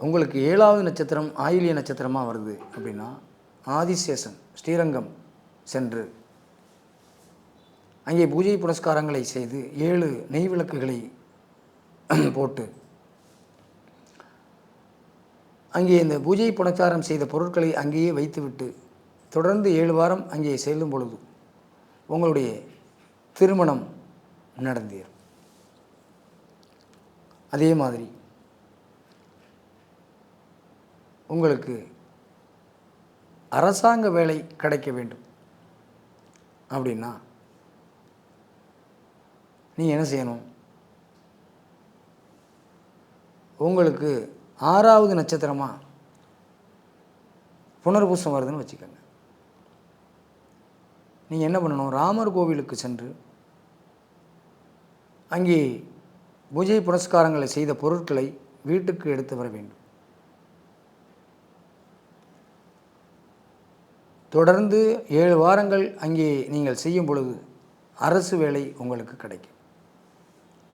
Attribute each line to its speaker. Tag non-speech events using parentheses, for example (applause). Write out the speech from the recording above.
Speaker 1: உங்களுக்கு ஏழாவது நட்சத்திரம் ஆயிலிய நட்சத்திரமாக வருது அப்படின்னா ஆதிசேஷன் ஸ்ரீரங்கம் சென்று அங்கே பூஜை புனஸ்காரங்களை செய்து ஏழு நெய் விளக்குகளை (clears throat) போட்டு அங்கே இந்த பூஜை புனஸ்காரம் செய்த பொருட்களை அங்கேயே வைத்துவிட்டு தொடர்ந்து ஏழு வாரம் அங்கே செல்லும் பொழுது உங்களுடைய திருமணம் நடந்தீர். அதே மாதிரி உங்களுக்கு அரசாங்க வேலை கிடைக்க வேண்டும். அப்படின்னா நீங்கள் என்ன செய்யணும்? உங்களுக்கு ஆறாவது நட்சத்திரமாக புனர்பூசம் வருதுன்னு வச்சுக்கோங்க. நீங்கள் என்ன பண்ணணும்? ராமர் கோவிலுக்கு சென்று அங்கே பூஜை புனஸ்காரங்களை செய்த பொருட்களை வீட்டுக்கு எடுத்து வர வேண்டும். தொடர்ந்து ஏழு வாரங்கள் அங்கே நீங்கள் செய்யும் பொழுது அரசு வேலை உங்களுக்கு கிடைக்கும்.